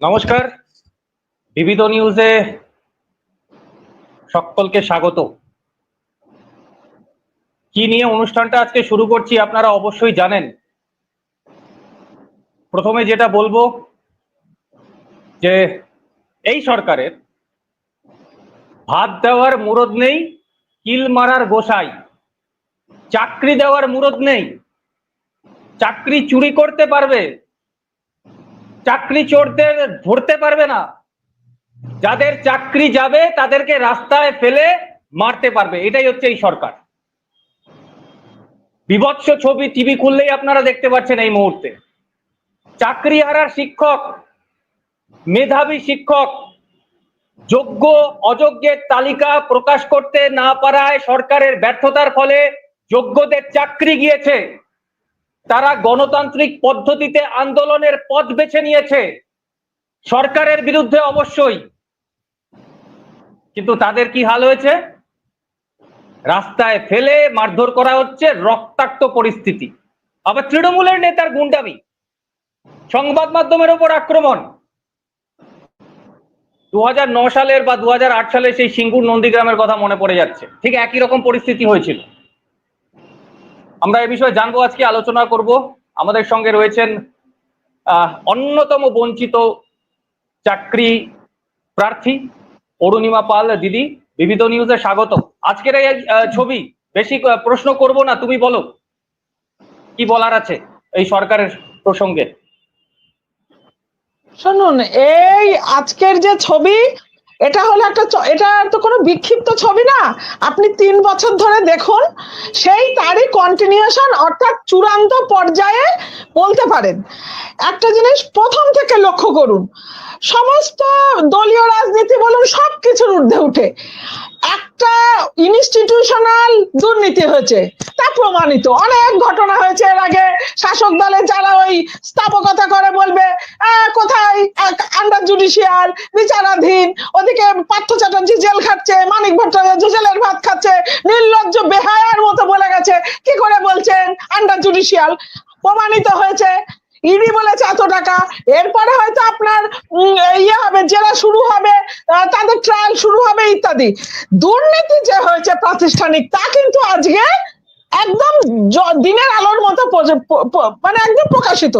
নমস্কার। বিবিধ নিউজে সকলকে স্বাগত। কি নিয়ে অনুষ্ঠানটা আজকে শুরু করছি আপনারা অবশ্যই জানেন। প্রথমে যেটা বলব, যে এই সরকারের ভাত দেওয়ার মুরদ নেই, কিল মারার গোসাই। চাকরি দেওয়ার মুরদ নেই। চাকরি চুরি করতে পারবে চাকরি চোরদের ধরতে পারবে না। যাদের চাকরি যাবে, তাদেরকে রাস্তায় ফেলে মারতে পারবে। এটাই হচ্ছে এই সরকার। বিভৎস ছবি টিভি খুললেই আপনারা দেখতে পাচ্ছেন এই মুহূর্তে। চাকরি হারার শিক্ষক, মেধাবী শিক্ষক, যোগ্য, অযোগ্যের তালিকা প্রকাশ করতে না পারায় সরকারের ব্যর্থতার ফলে যোগ্যদের চাকরি গিয়েছে। তারা গণতান্ত্রিক পদ্ধতিতে আন্দোলনের পথ বেছে নিয়েছে। সরকারের বিরুদ্ধে অবশ্যই। কিন্তু তাদের কি হাল হয়েছে? রাস্তায় ফেলে মারধর করা হচ্ছে রক্তাক্ত পরিস্থিতি। আবার তৃণমূলের নেতার গুন্ডামি, সংবাদ মাধ্যমের ওপর আক্রমণ। দুহাজার নয় সালের বা দু সালের সেই সিঙ্গুর নন্দীগ্রামের কথা মনে পড়ে যাচ্ছে। ঠিক একই রকম পরিস্থিতি হয়েছিল। আমরা এ বিষয়ে জানব, আজকে আলোচনা করব। আমাদের সঙ্গে রয়েছেন অন্যতম বঞ্চিত চাকরি প্রার্থী অরুণিমা পাল দিদি, বিবিধ নিউজে স্বাগত আজকের এই ছবি, বেশি প্রশ্ন করব না, তুমি বলো। কি বলার আছে এই সরকারের প্রসঙ্গে? শুনুন, এই আজকের যে ছবি এটা হলো একটা এটা তো কোনো বিক্ষিপ্ত ছবি না। আপনি তিন বছর ধরে দেখুন, সেই তারই কন্টিনিউশন অর্থাৎ চূড়ান্ত পর্যায়ে বলতে পারেন। একটা জিনিস প্রথম থেকে লক্ষ্য করুন সমস্ত দলীয় রাজনীতি বলুন সবকিছুর ঊর্ধ্বে উঠে। একটা ইনস্টিটিউশনাল দুর্নীতি হয়েছে তা প্রমাণিত। অনেক ঘটনা হয়েছে এর আগে। শাসক দলে যারা ওই স্থাপকতা করে বলবে "আহ, কোথায়? আন্ডার জুডিশিয়াল বিচারাধীন ওদিকে পার্থ চ্যাটার্জি জেল খাচ্ছে মানিক ভট্টাচার্য জেলের ভাত খাচ্ছে নির্লজ্জ বেহায়ার মতো বলে গেছে। কি করে বলছেন? আন্ডার জুডিশিয়াল প্রমাণিত হয়েছে ইডি বলেছে এত টাকা। এরপরে হয়তো আপনার ইয়ে হবে জেলা শুরু হবে তাদের ট্রায়াল শুরু হবে ইত্যাদি। দুর্নীতি যে হয়েছে প্রাতিষ্ঠানিক, তা কিন্তু আজকে একদম দিনের আলোর মতো মানে একদম প্রকাশিত।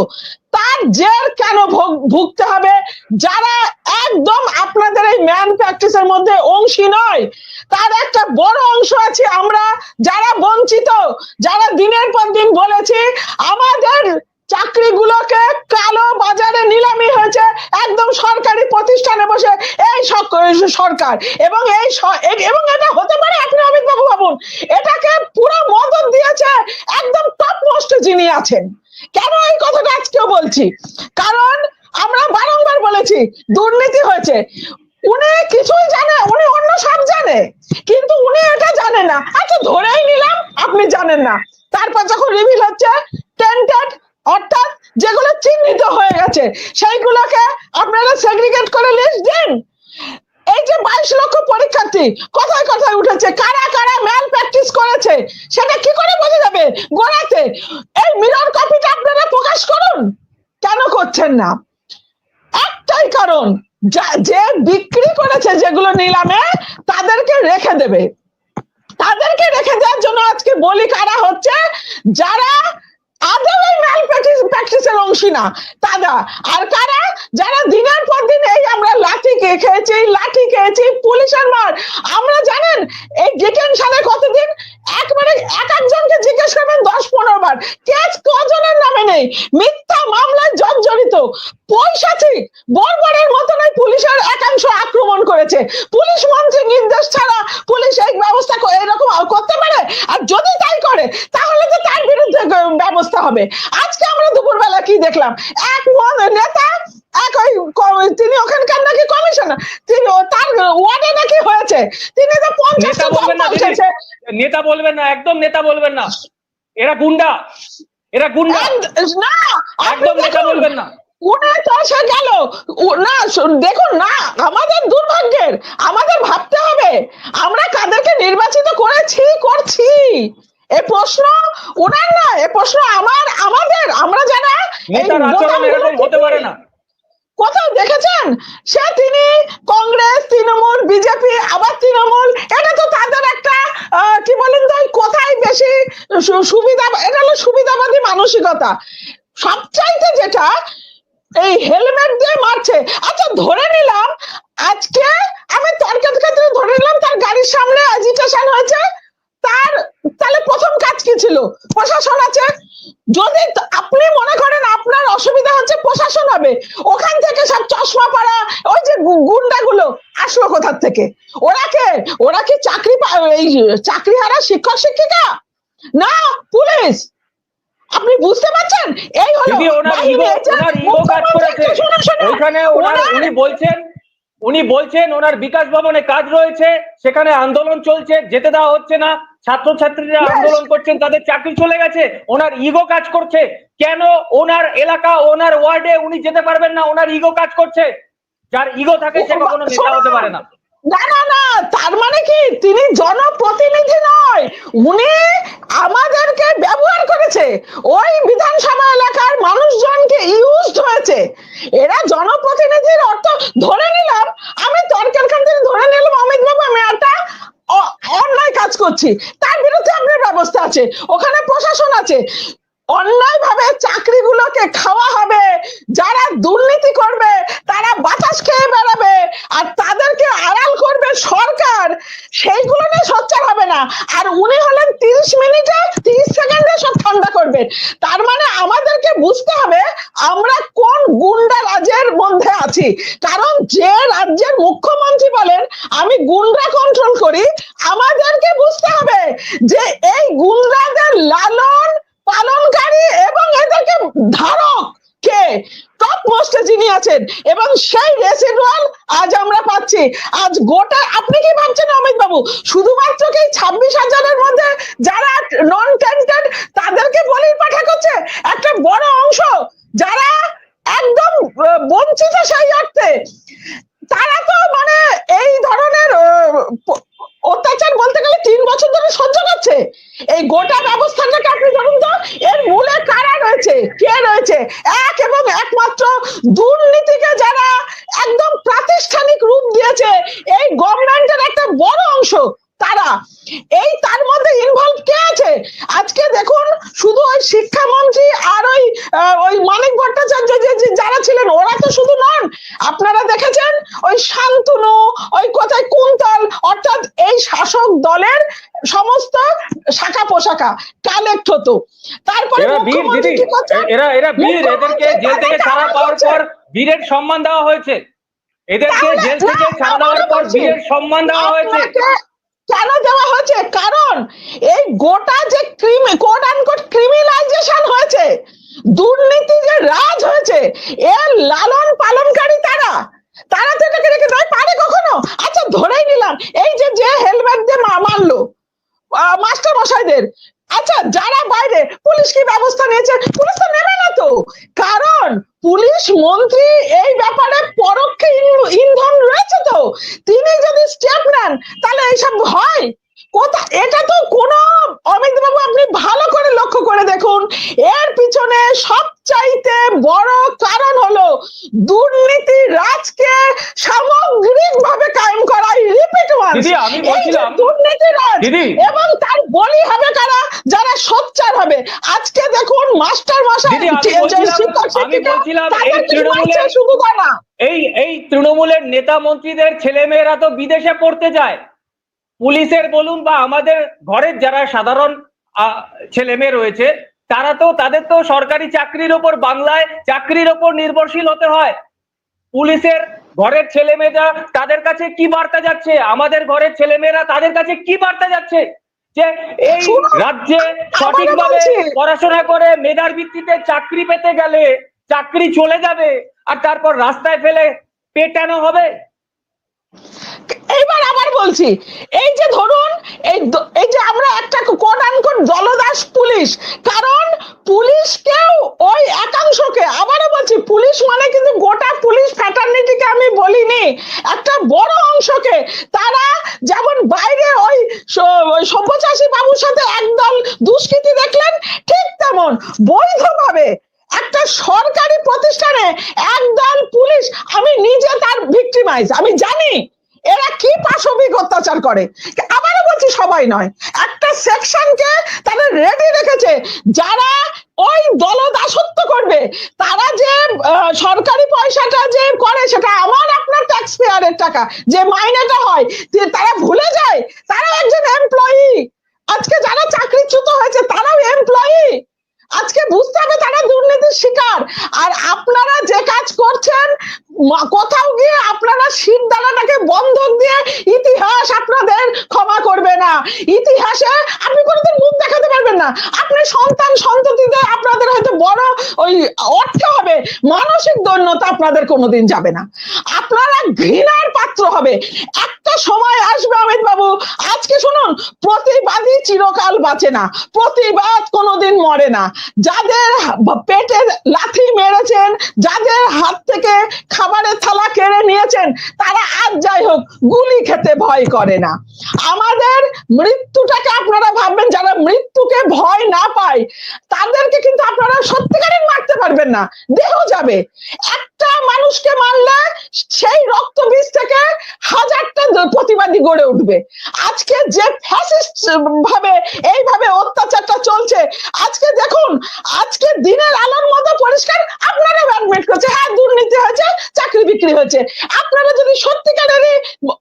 তার জের কেন ভোগ- ভুগতে হবে? যারা একদম আপনাদের এই ম্যান প্র্যাকটিসের মধ্যে অংশী নয়, তার একটা বড় অংশ আছে আমরা, যারা বঞ্চিত, যারা দিনের পর দিন বলেছি, আমাদের চাকরিগুলোকে কালো বাজারে নিলামি হয়েছে। একদম সরকারি প্রতিষ্ঠানে বসে এই সরকার এবং এই এবং এটা হতে পারে আপনি অমিত বাবু ভাবুন এটাকে পুরো মদত দিয়েছে একদম টপ মোস্ট যিনি আছেন। কেন এই কথাটা আজকেও বলছি? কারণ আমরা বারংবার বলেছি, দুর্নীতি হয়েছে। উনি কিছুই জানে, উনি অন্য সব জানে, কিন্তু উনি এটা জানে না। আচ্ছা ধরেই নিলাম, আপনি জানেন না। তারপর যখন রিভিল হচ্ছে টেন্টেড অর্থাৎ যেগুলো চিহ্নিত হয়ে গেছে, সেইগুলোকে আপনারা সেগ্রিগেট করে লিস্ট দিন। এই যে বাইশ লক্ষ পরীক্ষার্থী কোথায় কোথায় উঠেছে, কারা কারা ম্যাল প্র্যাকটিস করেছে, সেটা কি করে বোঝা যাবে? গোড়াতে এই মিরর কপিটা আপনারা প্রকাশ করুন। কেন করছেন না? একটাই কারণ, যা- যে বিক্রি করেছে যেগুলো নিলামে, তাদেরকে রেখে দেবে। তাদেরকে রেখে দেওয়ার জন্য আজকে বলি কারা হচ্ছে? যারা আদৌ এই প্র্যাকটিস প্র্যাকটিসের অংশী না তারা আর কারা? যারা দিনের পর দিন এই আমরা লাঠি খেয়েছি লাঠি খেয়েছি পুলিশের মার। আমরা জানেন, এই ডিটেনশনে কতদিন? একবারে এক একজনকে জিজ্ঞেস করবেন দশ, পনেরো বার। কেস কজনের নামে নেই? মিথ্যা মামলায় জর্জরিত। পৈশাচিক বর্বরের মতন এই পুলিশের একাংশ আক্রমণ করেছে। পুলিশ মন্ত্রীর নির্দেশ ছাড়া পুলিশ এই ব্যবস্থা এরকম করতে পারে আর যদি তাই করে তাহলে তো তার বিরুদ্ধে গ- ব্যবস্থা হবে। আজকে আমরা দুপুরবেলা কি দেখলাম? এক নেতা এক ওই তিনি ওখানকার নাকি কমিশনার? তিনি তার ওয়ার্ডে নাকি হয়েছে? তিনি তো পঞ্চাশটা নেতা বলবেন না একদম নেতা বলবেন না। এরা গুন্ডা। এরা গুন্ডা। না একদম নেতা বলবেন না। গেল। না দেখুন না আমাদের দুর্ভাগ্যের। আমাদের ভাবতে হবে আমরা কাদেরকে নির্বাচিত করেছি করছি। এ প্রশ্ন ওনার না এ প্রশ্ন আমার আমাদের আমরা যারা হতে পারে না। কোথাও দেখেছেন? সে তিনি কংগ্রেস তৃণমূল বিজেপি আবার তৃণমূল এটা তো তাদের একটা কি বলেন তো কোথায় বেশি সুবিধা এটা হলো সুবিধাবাদী মানসিকতা। সবচাইতে যেটা এই হেলমেট দিয়ে মারছে আচ্ছা ধরে নিলাম আজকে আমি তর্কের ক্ষেত্রে ধরে নিলাম তার গাড়ির সামনে এজিটেশন হয়েছে তার তাহলে প্রথম কাজ কি ছিল প্রশাসন আছে যদি ত- আপনি মনে করেন আপনার অসুবিধা হচ্ছে প্রশাসন হবে ওখান থেকে সব চশমা পরা ওই যে গু- গুন্ডাগুলো আসলো কোথার থেকে ওরা কে ওরা কি চাকরি পা- এই শিক্ষক শিক্ষিকা? না পুলিশ। আপনি বুঝতে পারছেন? এই হলো উনি বলছেন উনি বলছেন ওনার বিকাশ ভবনে কাজ রয়েছে সেখানে আন্দোলন চলছে যেতে দেওয়া হচ্ছে না। ছাত্রছাত্রীরা. আন্দোলন করছেন তাদের চাকরি চলে গেছে ওনার ইগো কাজ করছে। কেন ওনার এলাকা ওনার ওয়ার্ডে উনি যেতে পারবেন না? ওনার ইগো কাজ করছে। যার ইগো থাকে সে কখনো নেতা হতে পারে না। না না না, তার মানে কি? তিনি জনপ্রতিনিধি নয়। উনি আমাদেরকে ব্যবহার করেছে। ওই বিধানসভা এলাকার মানুষজনকে ইউজড হয়েছে। এরা জনপ্রতিনিধির অর্থ ধরে নিলাম। আমি তর্কের খান থেকে ধরে নিলাম, অমিত বাবু, আমি একটা অন্যায় কাজ করছি। তার বিরুদ্ধে আপনার ব্যবস্থা আছে। ওখানে প্রশাসন আছে। অন্যায় ভাবে চাকরিগুলোকে খাওয়া হবে, যারা দুর্নীতি করবে, তারা বাতাস খেয়ে বেড়াবে, আর তাদেরকে আড়াল করবে সরকার, সেইগুলো নিয়ে সোচ্চার হবে না। আর উনি হলেন তিরিশ মিনিটে, তিরিশ সেকেন্ডে সব ঠান্ডা করবে তার মানে আমাদেরকে বুঝতে হবে আমরা কোন গুন্ডা রাজের মধ্যে আছি। কারণ যে রাজ্যের মুখ্যমন্ত্রী বলেন, আমি গুন্ডা কন্ট্রোল করি, আমাদেরকে বুঝতে হবে যে এই গুন্ডাদের লালন পালনকারী এবং এদেরকে ধারক কে? টপ মোস্টে যিনি আছেন, এবং সেই রেসিডুয়াল আজ আমরা পাচ্ছি। আজ গোটা, আপনি কি ভাবছেন অমিত বাবু? শুধুমাত্র কি ছাব্বিশ হাজারের মধ্যে যারা নন টেন্টেড তাদেরকে বলির পাঠা করছে? একটা বড় অংশ যারা একদম বঞ্চিত সেই অর্থে। তারা তো মানে এই ধরনের অত্যাচার বলতে গেলে তিন বছর ধরে সহ্য করছে। এই গোটা ব্যবস্থাটাকে আপনি ধরুন তো, এর মূলে কারা রয়েছে? কে রয়েছে? এক এবং একমাত্র দুর্নীতিকে যারা একদম প্রাতিষ্ঠানিক রূপ দিয়েছে, এই গভর্নমেন্টের একটা বড় অংশ। তারা। এই তার মধ্যে ইনভলভ কে আছে? আজকে দেখুন শুধু ওই শিক্ষামন্ত্রী আর ওই ওই মানিক ভট্টাচার্য যে যারা ছিলেন ওরা তো শুধু নন। আপনারা দেখেছেন ওই শান্তনু ওই কোথায় কুন্তল অর্থাৎ এই শাসক দলের সমস্ত শাখা পোশাকা কালেক্ট হতো তারপরে এরা এরা বীর এদেরকে জেল থেকে ছাড়া পাওয়ার পর বীরের সম্মান দেওয়া হয়েছে। এদেরকে জেল থেকে ছাড়া দেওয়ার পর বীরের সম্মান দেওয়া হয়েছে। কেন দেওয়া হয়েছে? কারণ এই গোটা যে ক্রিমি কোড আনকোট ক্রিমিনালাইজেশন হয়েছে, দুর্নীতি যে রাজ হয়েছে, এর লালন পালনকারী তারা? তারা তো এটাকে রেখে দেয়, পারে কখনো? আচ্ছা ধরেই নিলাম, এই যে যে হেলমেট দিয়ে মা- মারলো মাস্টার মশাইদের আচ্ছা যারা বাইরে পুলিশ কি ব্যবস্থা নিয়েছে? পুলিশ তো নেবে না তো। কারণ পুলিশ মন্ত্রী এই ব্যাপারে পরোক্ষে ইন- ইন্ধন রয়েছে তো। তিনি যদি স্টেপ নেন, তাহলে এইসব হয়? কোথা এটা তো কোনো অমিত বাবু আপনি ভালো করে লক্ষ্য করে দেখুন। এর পিছনে সবচাইতে বড় কারণ হলো দুর্নীতি রাজকে সামগ্রিক ভাবে কায়েম করা রিপিট দিদি, আমি বলছিলাম- দুর্নীতি রাজ। এবং তার বলি হবে কারা? যারা সোচ্চার হবে। আজকে দেখুন মাস্টার মশাই শিক্ষক শিক্ষিকা, তাদেরকে শুধু এই এই তৃণমূলের নেতা মন্ত্রীদের ছেলে মেয়েরা তো বিদেশে পড়তে যায়। পুলিশের বলুন বা আমাদের ঘরের যারা সাধারণ ছেলে মেয়ে রয়েছে তারা তো তাদের তো সরকারি চাকরির ওপর বাংলায় চাকরির ওপর নির্ভরশীল হতে হয়। পুলিশের ঘরের ছেলে মেয়েরা তাদের কাছে কি বার্তা যাচ্ছে? আমাদের ঘরের ছেলে মেয়েরা তাদের কাছে কি বার্তা যাচ্ছে? যে এই রাজ্যে সঠিকভাবে পড়াশোনা করে মেধার ভিত্তিতে চাকরি পেতে গেলে চাকরি চলে যাবে আর তারপর রাস্তায় ফেলে পেটানো হবে? এইবার আবার বলছি, এই যে ধরুন, এই এই যে আমরা একটা কোট আনকোট দলদাস পুলিশ, কারণ পুলিশকেও ওই একাংশকে, আবারও বলছি, পুলিশ মানে কিন্তু গোটা পুলিশ ফ্যাটার্নিটিকে আমি বলিনি, একটা বড় অংশকে। তারা যেমন বাইরে ওই সব্যচাষী বাবুর সাথে একদল দুষ্কৃতি দেখলেন, ঠিক তেমন বৈধভাবে একটা সরকারি প্রতিষ্ঠানে একদল পুলিশ, আমি নিজে তার ভিক্টিমাইজ আমি জানি এরা কি পাশবিক অত্যাচার করে। আবারও বলছি, সবাই নয়। একটা সেকশনকে তারা রেডি রেখেছে। যারা ওই দল দাসত্ব করবে, তারা যে সরকারি পয়সাটা যে করে, সেটা আমার আপনার ট্যাক্স পেয়ারের টাকা। যে মাইনেটা হয় যে তারা ভুলে যায় তারা একজন এমপ্লয়ি আজকে যারা চাকরিচ্যুত হয়েছে তারাও এমপ্লয়ি আজকে বুঝতে হবে তারা দুর্নীতির শিকার আর আপনারা যে কাজ করছেন মা- কোথাও গিয়ে আপনারা শীত দানাটাকে বন্ধক দিয়ে ইতিহাস আপনাদের ক্ষমা করবে না। ইতিহাসে আপনি কোনোদিন মুখ দেখাতে পারবেন না। আপনি সন্তান সন্ততিদের আপনাদের হয়তো বড় ওই অর্থ হবে, মানসিক দৈন্যতা আপনাদের কোনোদিন যাবে না। আপনারা ঘৃণার পাত্র হবে। একটা সময় আসবে অমিত বাবু। আজকে শুনুন, প্রতিবাদী চিরকাল বাঁচে না। প্রতিবাদ কোনোদিন মরে না। যাদের পেটে লাথি মেরেছেন, যাদের হাত থেকে খাবারের থালা কেড়ে নিয়েছেন, তারা আজ যাই হোক গুলি খেতে ভয় করে না। আমাদের মৃত্যুটাকে আপনারা ভাববেন, যারা মৃত্যুকে ভয় না পায়, তাদেরকে কিন্তু আপনারা সত্যিকারের মারতে পারবেন না, দেহ যাবে। একটা মানুষকে মারলে সেই রক্ত বীজ থেকে হাজারটা প্রতিবাদী গড়ে উঠবে। আজকে যে ফ্যাসিস্ট ভাবে এইভাবে অত্যাচারটা চলছে আজকে দেখুন আজকে দিনের আলোর মতো পরিষ্কার আপনারা অ্যাডমিট করছে হ্যাঁ দুর্নীতি হয়েছে চাকরি বিক্রি হয়েছে আপনারা যদি সত্যিকারেরই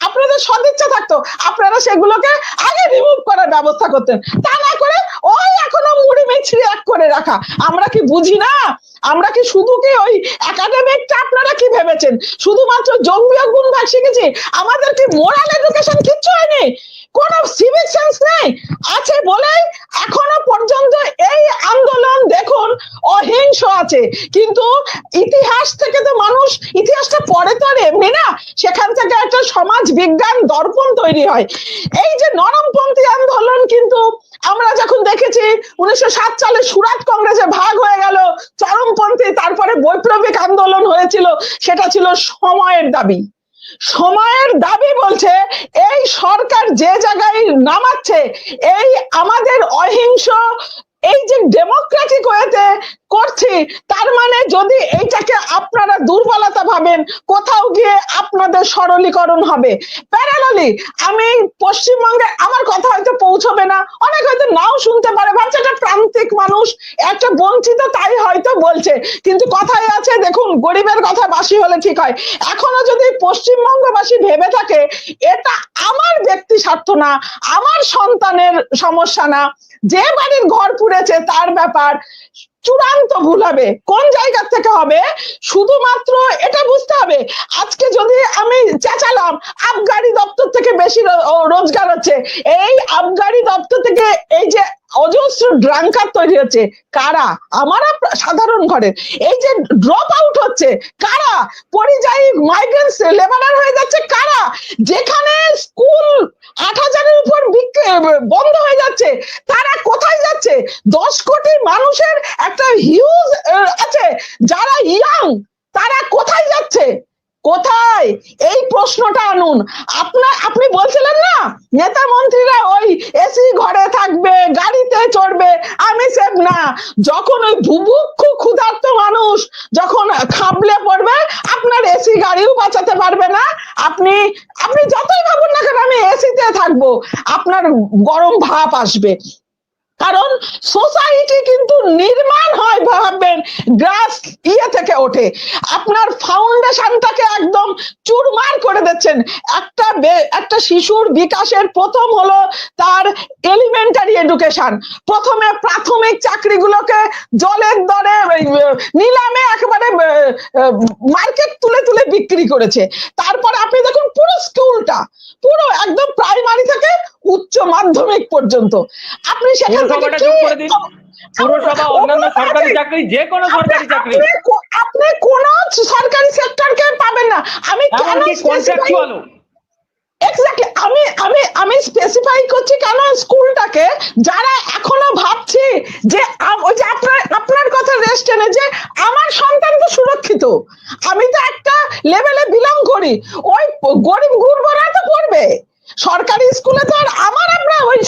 আপনাদের সদিচ্ছা থাকতো আপনারা সেগুলোকে আগে রিমুভ করার ব্যবস্থা করতেন তা না করে ওই এখনও মুড়ি মিছড়ি এক করে রাখা। আমরা কি বুঝি না? আমরা কি শুধু কি ওই একাডেমিকটা আপনারা কি ভেবেছেন? শুধুমাত্র যোগ গুণ ভাগ শিখেছি? আমাদের কি মোরাল এডুকেশন কিচ্ছু হয়নি? কোন সিভিক সেন্স নেই? আছে বলেই এখনও পর্যন্ত এই আন্দোলন দেখুন, অহিংস আছে। কিন্তু ইতিহাস থেকে তো মানুষ, ইতিহাসটা পড়ে তো এমনি না। সেখান থেকে একটা সমাজ বিজ্ঞান দর্পণ তৈরি হয়। এই যে নরমপন্থী আন্দোলন কিন্তু আমরা যখন দেখেছি উনিশশো সাত সালে সুরাট কংগ্রেসে ভাগ হয়ে গেল। চরমপন্থী তারপরে বৈপ্লবিক আন্দোলন হয়েছিল। সেটা ছিল সময়ের দাবি। সময়ের দাবি বলছে, এই সরকার যে জায়গায় নামাচ্ছে, এই আমাদের অহিংস, এই যে ডেমোক্রেটিক ওয়েতে করছি, তার মানে যদি এইটাকে আপনারা দুর্বলতা ভাবেন, কোথাও গিয়ে আপনাদের সরলীকরণ হবে। প্যারালালি আমি পশ্চিমবঙ্গে আমার কথা হয়তো পৌঁছবে না, অনেক হয়তো নাও শুনতে পারে, ভাবছে একটা প্রান্তিক মানুষ, একটা বঞ্চিত তাই হয়তো বলছে। কিন্তু কথাই আছে, দেখুন, গরিবের কথা বাসি হলে ঠিক হয়। এখনও যদি পশ্চিমবঙ্গবাসী ভেবে থাকে, এটা আমার ব্যক্তি স্বার্থ না, আমার সন্তানের সমস্যা না, যে বাড়ির ঘর পুড়েছে তার ব্যাপার চূড়ান্ত ভুল হবে। কোন জায়গা থেকে হবে? শুধুমাত্র এটা বুঝতে হবে, আজকে যদি আমি চেঁচালাম, আবগারি দপ্তর থেকে বেশি রোজগার হচ্ছে, এই আবগারি দপ্তর থেকে এই যে ড্রাঙ্কার তৈরি হচ্ছে। কারা? আমার সাধারণ ঘরের। এই যে ড্রপ আউট হচ্ছে, কারা? পরিযায়ী মাইগ্রেন্টস লেবারার হয়ে যাচ্ছে, কারা? যেখানে স্কুল আট হাজারের উপর বন্ধ হয়ে যাচ্ছে, তারা কোথায় যাচ্ছে? দশ কোটি মানুষের একটা হিউজ আছে, যারা ইয়াং তারা কোথায় যাচ্ছে? কোথায়? এই প্রশ্নটা আনুন। আপনার, আপনি বলছিলেন না? নেতা মন্ত্রীরা ওই এসি ঘরে থাকবে, গাড়িতে চড়বে। আমি সেব না। যখন ওই ভুভুক্ষু ক্ষুধার্ত মানুষ যখন খাবলে পড়বে, আপনার এসি গাড়িও বাঁচাতে পারবে না। আপনি আপনি যতই ভাবুন না কেন, আমি এসিতে থাকব। আপনার গরম ভাপ আসবে। কারণ সোসাইটি কিন্তু নির্মাণ হয় ভাববেন গ্রাস ইয়ে থেকে ওঠে। আপনার ফাউন্ডেশনটাকে একদম চুরমার করে দিচ্ছেন। একটা একটা শিশুর বিকাশের প্রথম হলো তার এলিমেন্টারি এডুকেশন প্রথমে প্রাথমিক চাকরিগুলোকে জলের দরে নিলামে একেবারে মার্কেট তুলে তুলে বিক্রি করেছে। তারপরে আপনি দেখুন পুরো স্কুলটা পুরো একদম প্রাইমারি থেকে উচ্চ মাধ্যমিক পর্যন্ত। আপনি সেখান থেকে। পুরসভা অন্যান্য সরকারি চাকরি যে কোনো সরকারি চাকরি। আপনি কোন সরকারি সেক্টরকে পাবেন না। আমি কেন এমনকি এক্স্যাক্টলি আমি আমি আমি স্পেসিফাই করছি কেন স্কুলটাকে যারা এখনও ভাবছি যে ওই যে আপনার আপনার কথা রেস্ট এনে যে আমার সন্তান তো সুরক্ষিত। আমি তো একটা লেভেলে বিলং করি। ওই গরিব গুরবরা তো পড়বে। সরকারি স্কুলে তো আর আমার আমরা ওই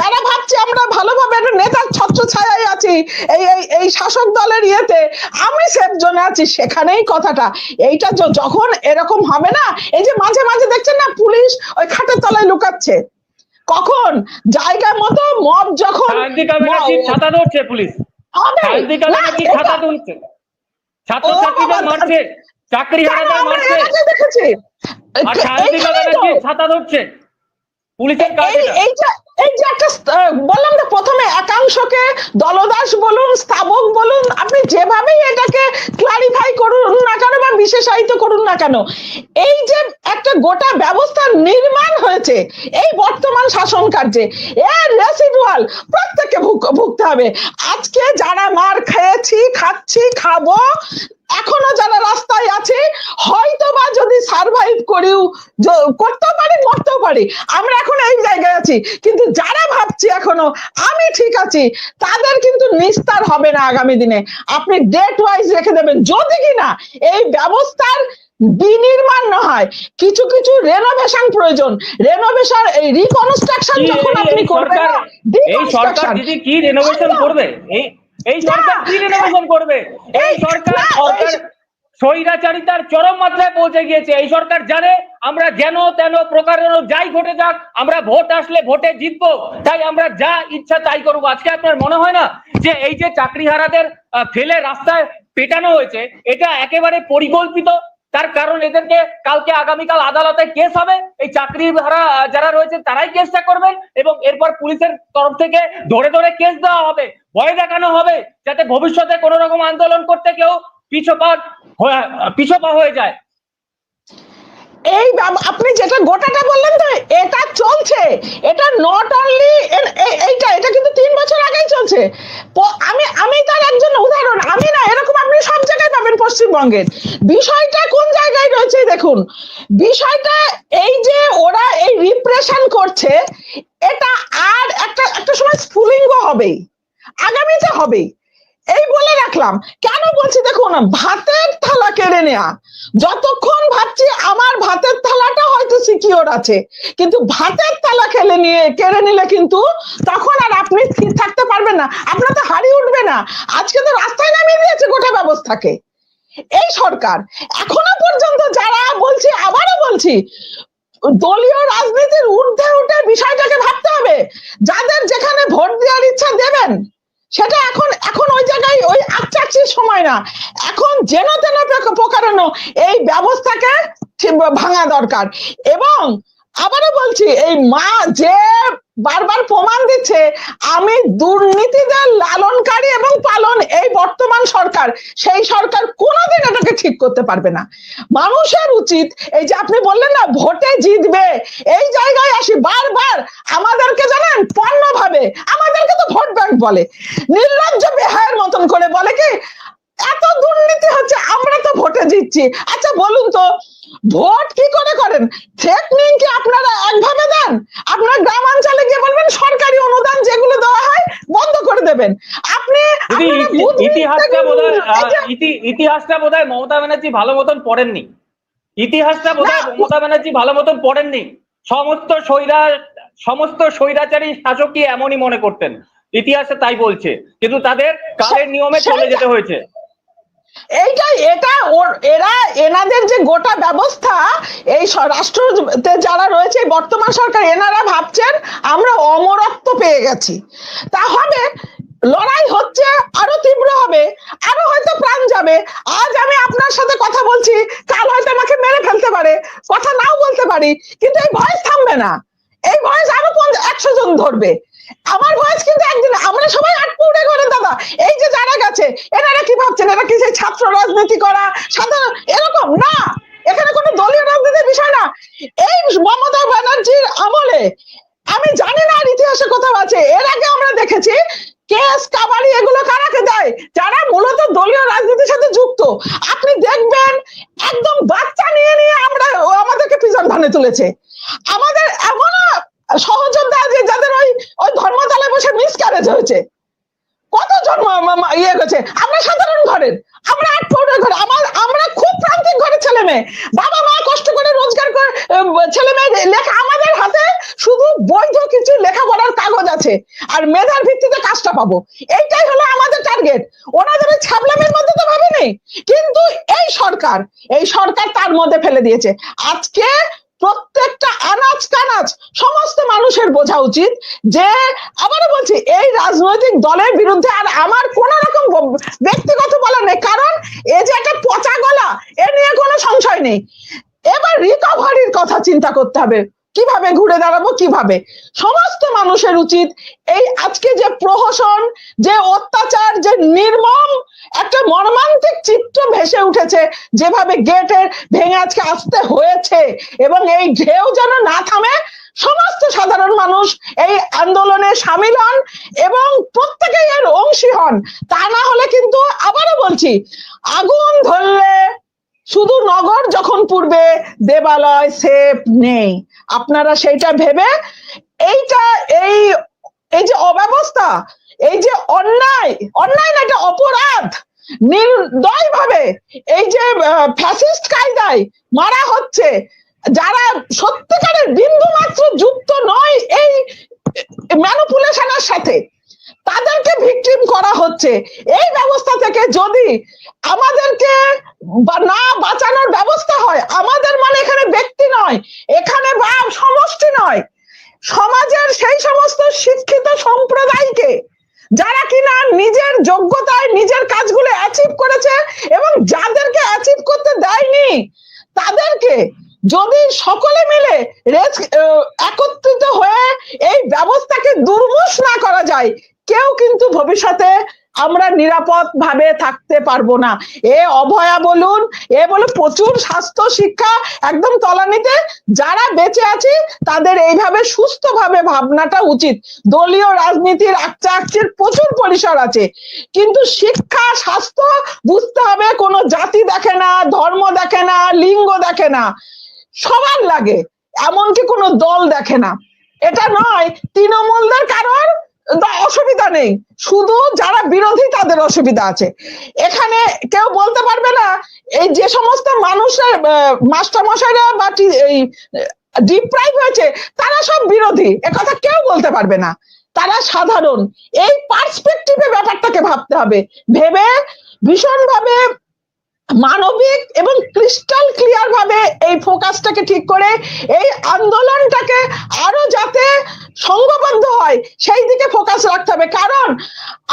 যারা ভাবছি আমরা ভালোভাবে একটা নেতার ছত্র ছায়ায় আছি এই এই এই শাসক দলের ইয়েতে আমি সেফ জোনে আছি সেখানেই কথাটা। এইটা যখন এরকম হবে না এই যে মাঝে মাঝে দেখছেন না পুলিশ ওই খাটের তলায় লুকাচ্ছে? কখন? জায়গা মতো মব যখন ছাতা ধরছে পুলিশ? হবে। সায়ন্তিকা না, ছাতা তুলছে ছাত্রছাত্রীদের মারছে? চাকরি দেখেছি? আর ছাতা ধরছে? পুলিশের এই যে একটা বললাম তো প্রথমে একাংশকে দলদাস বলুন স্থাবক বলুন আপনি যেভাবেই এটাকে ক্লারিফাই করুন না কেন বা বিশেষায়িত করুন না কেন এই যে একটা গোটা ব্যবস্থা নির্মাণ হয়েছে এই বর্তমান শাসন কার্যে এর রেসিডুয়াল প্রত্যেককে ভুগ- ভুগতে হবে। আজকে যারা মার খেয়েছি খাচ্ছি খাব এখনও যারা রাস্তায় আছে হয়তো বা যদি সার্ভাইভ করিও করতেও পারি মরতেও পারি। আমরা এখন এই জায়গায় আছি। কিন্তু যারা ভাবছি এখনও আমি ঠিক আছি তাদের কিন্তু নিস্তার হবে না আগামী দিনে। আপনি ডেট ওয়াইজ রেখে দেবেন। যদি কিনা এই ব্যবস্থার বিনির্মাণ না হয় কিছু কিছু রেনোভেশন প্রয়োজন। রেনোভেশন এই রিকনস্ট্রাকশন যখন আপনি করবেন সরকার এই সরকার দিদি কি রেনোভেশন। করবে? এই এই সরকার কি রিনোভেশন করবে। এই সরকার সরকার স্বৈরাচারিতার চরম মাত্রায় পৌঁছে গিয়েছে। এই সরকার জানে আমরা যেন তেন প্রকারের যাই ঘটে যাক আমরা ভোট আসলে ভোটে জিতবো তাই আমরা যা ইচ্ছা তাই করব। আজকে আপনার মনে হয় না যে এই যে চাকরিহারাদের ফেলে রাস্তায় পেটানো হয়েছে এটা একেবারে পরিকল্পিত তার কারণ এদেরকে কালকে আগামীকাল আদালতে কেস হবে। এই চাকরি যারা রয়েছে তারাই কেসটা করবেন এবং এরপর পুলিশের তরফ থেকে ধরে ধরে কেস দেওয়া হবে, ভয় দেখানো হবে, যাতে ভবিষ্যতে কোনো রকম আন্দোলন করতে কেউ পিছপা পিছপা হয়ে যায়। এই আপনি যেটা গোটাটা বললেন তো, এটা চলছে। এটা নট অনলি এইটা, এটা কিন্তু তিন বছর আগেই চলছে। আমি আমি তার একজন উদাহরণ। আমি না, এরকম আপনি সব জায়গায় পাবেন পশ্চিমবঙ্গের। বিষয়টা কোন জায়গায় রয়েছে দেখুন। বিষয়টা এই যে ওরা এই রিপ্রেশন করছে, এটা আর একটা একটা সময় স্ফুলিঙ্গ হবেই। আগামীতে হবেই। এই বলে রাখলাম। কেন বলছি দেখুন, ভাতের থালা কেড়ে নেয়া। যতক্ষণ ভাবছি আমার ভাতের থালাটা হয়তো সিকিওর আছে, কিন্তু ভাতের থালা খেলে নিয়ে কেড়ে নিলে কিন্তু তখন আর আপনি স্থির থাকতে পারবেন না। আপনার তো হারিয়ে উঠবে না। আজকে তো রাস্তায় নামিয়ে দিয়েছে গোটা ব্যবস্থাকে। এই সরকার, এখনও পর্যন্ত যারা বলছি, আবারও বলছি, দলীয় রাজনীতির ঊর্ধ্বে উঠে বিষয়টাকে ভাবতে হবে। যাদের যেখানে ভোট দেওয়ার ইচ্ছা দেবেন সেটা এখন এখন ওই জায়গায় ওই আকচাকচির সময় না। এখন যেন তেন প্রক- প্রকারণ এই ব্যবস্থাকে ভাঙা দরকার। এবং আবারও বলছি, এই মা যে বারবার প্রমাণ দিচ্ছে, আমি দুর্নীতিদের লালনকারী এবং পালন এই বর্তমান সরকার, সেই সরকার কোনোদিন এটাকে ঠিক করতে পারবে না। মানুষের উচিত, এই যে আপনি বললেন না, ভোটে জিতবে, এই জায়গায় আসি, বারবার আমাদেরকে জানেন পণ্য ভাবে আমাদেরকে তো ভোট ব্যাংক বলে, নির্লজ্জ বেহায়ের মতন করে বলে কি এত দুর্নীতি হচ্ছে আমরা তো ভোটে জিতছি। আচ্ছা বলুন তো ভোট কি করে করেন? থ্রেটনিং কি আপনারা একভাবে দেন? আপনারা গ্রামাঞ্চলে গিয়ে বলবেন সরকারি অনুদান যেগুলো দেওয়া হয় বন্ধ করে দেবেন। আপনি ইতিহাসটা বোধহয় ইতিহাসটা বোধহয় মমতা ব্যানার্জি ভালো মতন পড়েননি। ইতিহাসটা বোধহয় মমতা ব্যানার্জি ভালো মতন পড়েননি। সমস্ত স্বৈরা সমস্ত স্বৈরাচারী শাসকই এমনই মনে করতেন। ইতিহাসে তাই বলছে। কিন্তু তাদের কালের নিয়মে চলে যেতে হয়েছে। এইটাই, এটা ওর, এরা এনাদের যে গোটা ব্যবস্থা, এই রাষ্ট্রতে যারা রয়েছে বর্তমান সরকার, এনারা ভাবছেন আমরা অমরত্ব পেয়ে গেছি। তা হবে লড়াই হচ্ছে, আরও তীব্র হবে, আরও হয়তো প্রাণ যাবে। আজ আমি আপনার সাথে কথা বলছি, কাল হয়তো আমাকে মেরে ফেলতে পারে, কথা নাও বলতে পারি, কিন্তু এই ভয়েস থামবে না। এই ভয়েস আরও একশো জন ধরবে। আমার ভয়েস কিন্তু একদিন, আমরা সবাই আটকে উঠে করে দাদা। এই যে যারা গেছে, এনারা কি ভাবছেন? এরা কি সেই ছাত্র রাজনীতি করা? সাধারণ এরকম না। এখানে কোনো দলীয় রাজনীতির বিষয় না এই মমতা ব্যানার্জির আমলে আমি জানি না আর ইতিহাসে কোথাও আছে এর আগে আমরা দেখেছি কেস কাবাডি এগুলো কারাকে দেয় যারা মূলত দলীয় রাজনীতির সাথে যুক্ত আপনি দেখবেন একদম বাচ্চা নিয়ে নিয়ে আমরা ও আমাদেরকে পিছন ধানে তুলেছে আমাদের এমনও সহযোদ্ধা আছে যাদের ওই ওই ধর্মতলায় বসে মিসক্যারেজ হয়েছে কতজন মা- মা- মা- ইয়ে গেছে আমরা সাধারণ ঘরের আমরা আট পৌরের ঘরে আমার আমরা খুব প্রান্তিক ঘরের ছেলে মেয়ে বাবা মা কষ্ট করে রোজগার করে উম, ছেলে মেয়ে লেখা আমাদের হাতে শুধু বৈধ কিছু লেখাপড়ার কাগজ আছে আর মেধার ভিত্তিতে কাজটা পাবো। এইটাই হলো আমাদের টার্গেট ওনাদের ছাবলামের মধ্যে তো ভাবেনি। কিন্তু এই সরকার এই সরকার তার মধ্যে ফেলে দিয়েছে। আজকে প্রত্যেকটা আনাজ কানাজ সমস্ত মানুষের বোঝা উচিত যে, আবারও বলছি, এই রাজনৈতিক দলের বিরুদ্ধে আর আমার কোন রকম ব্যক্তিগত বলার নেই। কারণ এ যে একটা পচা গলা, এ নিয়ে কোনো সংশয় নেই। এবার রিকভারির কথা চিন্তা করতে হবে। কীভাবে ঘুরে দাঁড়াবো, কীভাবে? সমস্ত মানুষের উচিত এই আজকে যে প্রহসন, যে অত্যাচার, যে নির্মম একটা মর্মান্তিক চিত্র ভেসে উঠেছে, যেভাবে গেটের ভেঙে আজকে আসতে হয়েছে, এবং এই ঢেউ যেন না থামে, সমস্ত সাধারণ মানুষ এই আন্দোলনে সামিল হন এবং প্রত্যেকেই এর অংশী হন। তা না হলে কিন্তু আবারও বলছি, আগুন ধরলে শুধু নগর যখন পূর্বে দেবালয় সেফ নেই। আপনারা সেইটা ভেবে এইটা, এই এই যে অব্যবস্থা, এই যে অন্যায় অন্যায় না, এটা অপরাধ। নির্দয় ভাবে এই যে ফ্যাসিস্ট কায়দায় মারা হচ্ছে, যারা সত্যিকারের বিন্দু মাত্র যুক্ত নয় এই ম্যানুপুলেশনের সাথে। ভিকটিম করা হচ্ছে। এই ব্যবস্থা থেকে যদি আমাদেরকে না বাঁচানোর ব্যবস্থা হয়, আমাদের মানে এখানে ব্যক্তি নয়, এখানে বা সমষ্টি নয়। সমাজের সেই সমস্ত শিক্ষিত সম্প্রদায়কে, যারা কিনা নিজের যোগ্যতায় নিজের কাজগুলো অ্যাচিভ করেছে এবং যাদেরকে অ্যাচিভ করতে দেয়নি, তাদেরকে যদি সকলে মিলে একত্রিত হয়ে এই ব্যবস্থাকে দুর্মুষ না করা যায় কেউ কিন্তু ভবিষ্যতে আমরা নিরাপদ ভাবে থাকতে পারব না। এ অভয়া বলুন, এ বলে প্রচুর স্বাস্থ্য শিক্ষা একদম তলানিতে। যারা বেঁচে আছি, তাদের এইভাবে সুস্থভাবে ভাবনাটা উচিত। দলীয় রাজনীতির আকচা আকচির প্রচুর পরিসর আছে। কিন্তু শিক্ষা, স্বাস্থ্য বুঝতে হবে, কোনো জাতি দেখে না, ধর্ম দেখে না, লিঙ্গ দেখে না। সবার লাগে, এমনকি কোনো দল দেখে না। এটা নয়, তৃণমূলদের কারোর দ- অসুবিধা নেই। শুধু যারা বিরোধী তাদের অসুবিধা আছে। এখানে কেউ বলতে পারবে না, এই যে সমস্ত মানুষের মাস্টার মশাইরা বা এই ডিপ্রাইভ হয়েছে, তারা সব বিরোধী। একথা কেউ বলতে পারবে না। তারা সাধারণ। এই পার্সপেক্টিভে ব্যাপারটাকে ভাবতে হবে। ভেবে ভীষণভাবে মানবিক এবং ক্রিস্টাল ক্লিয়ার ভাবে এই ফোকাসটাকে ঠিক করে, এই আন্দোলনটাকে আরও যাতে সংঘবদ্ধ হয়, সেই দিকে ফোকাস রাখতে হবে। কারণ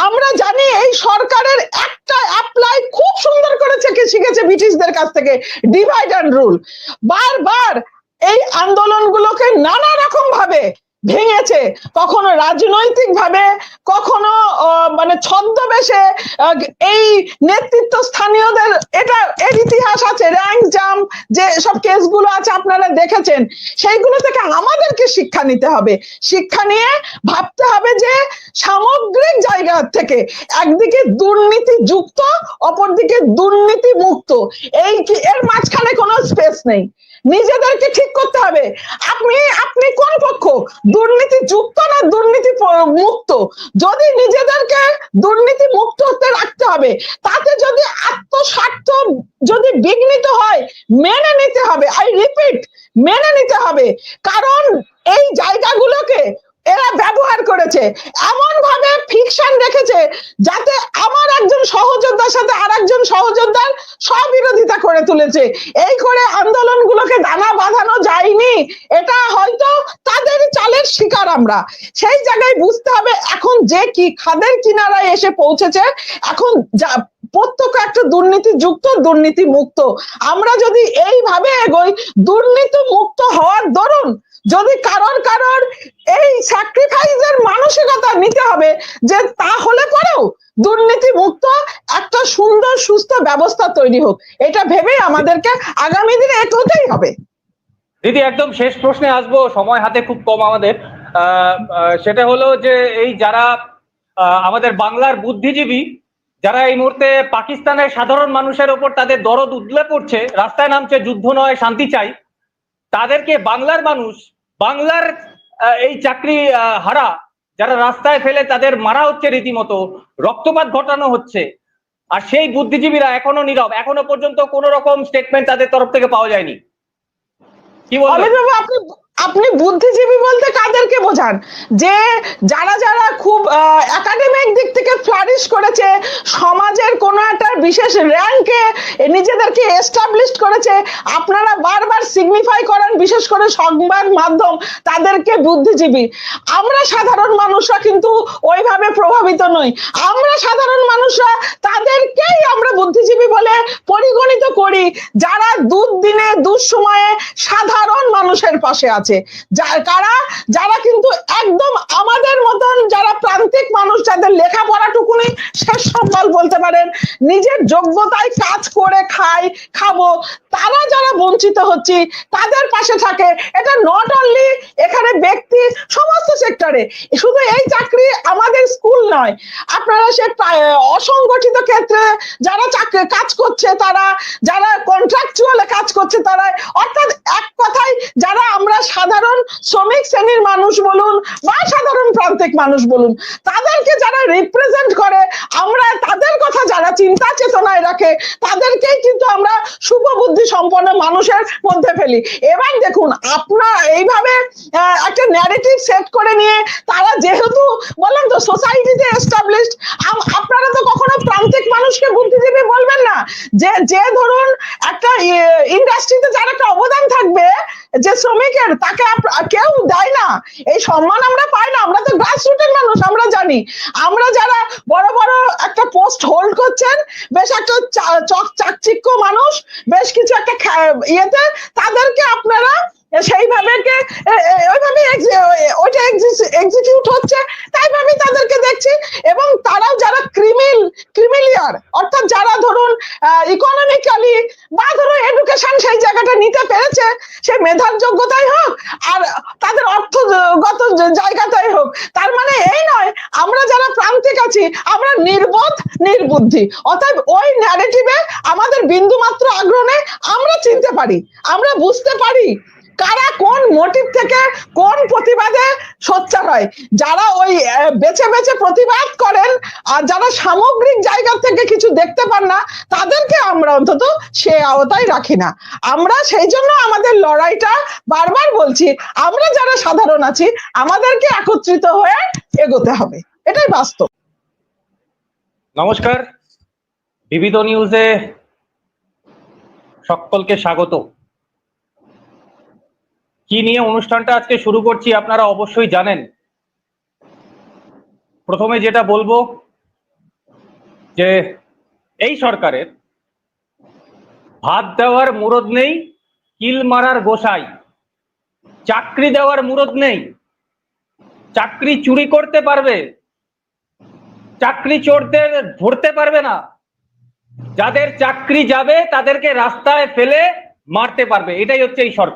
আমরা জানি এই সরকারের একটা অ্যাপ্লাই খুব সুন্দর করেছে কে শিখেছে ব্রিটিশদের কাছ থেকে ডিভাইড অ্যান্ড রুল বারবার এই আন্দোলনগুলোকে নানা রকম ভাবে ভেঙেছে। কখনো রাজনৈতিক ভাবে কখনো মানে ছদ্মবেশে এই নেতৃত্ব স্থানীয়দের, এটা, এর ইতিহাস আছে র্যাঙ্ক জাম যে সব কেসগুলো আছে আপনারা দেখেছেন, সেইগুলো থেকে আমাদেরকে শিক্ষা নিতে হবে। শিক্ষা নিয়ে ভাবতে হবে যে সামগ্রিক জায়গা থেকে একদিকে দুর্নীতি যুক্ত, অপরদিকে দুর্নীতি মুক্ত। এই এর মাঝখানে কোনো স্পেস নেই। নিজেদেরকে ঠিক করতে হবে। আপনি আপনি কোন পক্ষ? দুর্নীতি যুক্ত না দুর্নীতি মুক্ত? যদি নিজেদেরকে দুর্নীতি মুক্ত হতে রাখতে হবে, তাতে যদি আত্মস্বার্থ যদি বিঘ্নিত হয়, মেনে নিতে হবে। আই রিপিট মেনে নিতে হবে। কারণ এই জায়গাগুলোকে এরা ব্যবহার করেছে। এমন ভাবে ফিকশন রেখেছে যাতে সহযোদ্ধার সাথে আর একজন সহযোদ্ধার স্ববিরোধিতা করে তুলেছে। এই করে আন্দোলনগুলোকে দানা বাঁধানো যায়নি। এটা হয়তো তাদের চালের শিকার আমরা। সেই জায়গায় বুঝতে হবে এখন যে কি খাদের কিনারায় এসে পৌঁছেছে। এখন প্রত্যক্ষ একটা দুর্নীতি যুক্ত দুর্নীতি মুক্ত আমরা যদি এইভাবে এগোই দুর্নীতি মুক্ত হওয়ার দরুন যদি কারোর কারোর এই স্যাক্রিফাইসের মানসিকতা নিতে হবে, যে তাহলে পরেও দুর্নীতি মুক্ত একটা সুন্দর, সুস্থ ব্যবস্থা তৈরি হোক, এটা ভেবেই আমাদেরকে আগামী দিনে এগোতেই হবে। দিদি, একদম শেষ প্রশ্নে আসব, সময় হাতে খুব কম আমাদের। সেটা হলো যে এই যারা আমাদের বাংলার বুদ্ধিজীবী, যারা এই মুহূর্তে পাকিস্তানের সাধারণ মানুষের ওপর তাদের দরদ উদলে পড়ছে, রাস্তায় নামছে, যুদ্ধ নয়, শান্তি চাই। তাদেরকে বাংলার মানুষ, বাংলার এই চাকরি হারা, যারা রাস্তায় ফেলে তাদের মারা হচ্ছে রীতিমতো, রক্তপাত ঘটানো হচ্ছে। আর সেই বুদ্ধিজীবীরা এখনও নীরব, এখনও পর্যন্ত কোন রকম স্টেটমেন্ট তাদের তরফ থেকে পাওয়া যায়নি। কি বলবেন? আপনি আপনি বুদ্ধিজীবী বলতে কাদেরকে বোঝান? যে যারা যারা খুব একাডেমিক দিক থেকে ফ্লারিশ করেছে, সমাজের কোনো একটা বিশেষ র্যাঙ্কে নিজেদেরকে এস্টাবলিশ করেছে, আপনারা বারবার সিগনিফাই করেন, বিশেষ করে সংবাদ মাধ্যম, তাদেরকে বুদ্ধিজীবী। আমরা সাধারণ মানুষরা কিন্তু ওইভাবে প্রভাবিত নই। আমরা সাধারণ মানুষরা তাদেরকেই আমরা বুদ্ধিজীবী বলে পরিগণিত করি, যারা দুদিনে দুঃসময়ে সাধারণ মানুষের পাশে আছে। যা- কারা? যারা কিন্তু একদম আমাদের মতন যারা প্রান্তিক মানুষ যাদের লেখাপড়াটুকুনি সম্বল বলতে পারেন, নিজের যোগ্যতায় কাজ করে খাই, খাব, তারা যারা বঞ্চিত হচ্ছে, তাদের পাশে থাকে। এটা নট অনলি এখানে ব্যক্তি, সমস্ত সেক্টরে শুধু এই চাকরি আমাদের স্কুল নয়। আপনারা সে অসংগঠিত ক্ষেত্রে যারা চাকরি, কাজ করছে তারা, যারা কন্ট্রাকচুয়ালে কাজ করছে তারা, অর্থাৎ এক কথায় যারা আমরা সাধারণ শ্রমিক শ্রেণির মানুষ বলুন বা সাধারণ প্রান্তিক মানুষ বলুন, তাদেরকে যারা রিপ্রেজেন্ট করে, আমরা তাদের কথা যারা চিন্তা চেতনায় রাখে, তাদেরকেই কিন্তু আমরা শুভ বুদ্ধি সম্পন্ন মানুষের মধ্যে ফেলি। এবার দেখুন, আপনার এইভাবে একটা ন্যারেটিভ সেট করে নিয়ে তারা যেহেতু বললাম তো সোসাইটিতে এস্টাবলিশড আপনারা তো কখনো প্রান্তিক মানুষকে বুদ্ধিজীবী বলবেন না। যে যে ধরুন একটা ইন্ডাস্ট্রিতে যার একটা অবদান থাকবে, যে শ্রমিকের, তাকে কেউ দেয় না। এই সম্মান আমরা পাই না। আমরা তো গ্রাস রুটের মানুষ, আমরা জানি। আমরা যারা বড় বড় একটা পোস্ট হোল্ড করছেন। বেশ একটা চাকচিক্য মানুষ বেশ কিছু একটা ইয়েতে। তাদেরকে আপনারা সেইভাবে ওইভাবে ওইটা এক্সিকিউট হচ্ছে তাই ভাবে তাদেরকে দেখছি। এবং তারাও যারা ক্রিমিল ক্রিমিলিয়ার অর্থাৎ যারা ধরুন ইকোনমিক্যালি বা ধরুন এডুকেশন সেই জায়গাটা নিতে পেরেছে, সে মেধার যোগ্যতাই হোক, আর তাদের অর্থগত জায়গাটাই হোক, তার মানে এই নয়, আমরা যারা প্রান্তিক আছি, আমরা নির্বোধ, নির্বুদ্ধি। অর্থাৎ ওই ন্যারেটিভে আমাদের বিন্দু মাত্র আগ্রহ আমরা চিনতে পারি, আমরা বুঝতে পারি। কারা কোন মোটিভ থেকে কোন প্রতিবাদে সোচ্চার হয়? যারা ওই বেছে বেছে প্রতিবাদ করেন, আর যারা সামগ্রিক জায়গা থেকে কিছু দেখতে পান না, তাদেরকে আমরা অন্তত সে আওতায় রাখি না। আমরা সেই জন্য আমাদের লড়াইটা বারবার বলছি, আমরা যারা সাধারণ আছি, আমাদেরকে একত্রিত হয়ে এগোতে হবে। এটাই বাস্তব। নমস্কার। বিবিধ নিউজে সকলকে স্বাগত। কি নিয়ে অনুষ্ঠানটা আজকে শুরু করছি আপনারা অবশ্যই জানেন। প্রথমে যেটা বলব, যে এই সরকারের ভাত দেওয়ার মুরদ নেই, কিল মারার গোসাই। চাকরি দেওয়ার মুরদ নেই। চাকরি চুরি করতে পারবে। চাকরি চোরদের ধরতে পারবে না। যাদের চাকরি যাবে, তাদেরকে রাস্তায় ফেলে মারতে পারবে। এটাই হচ্ছে এই সরকার।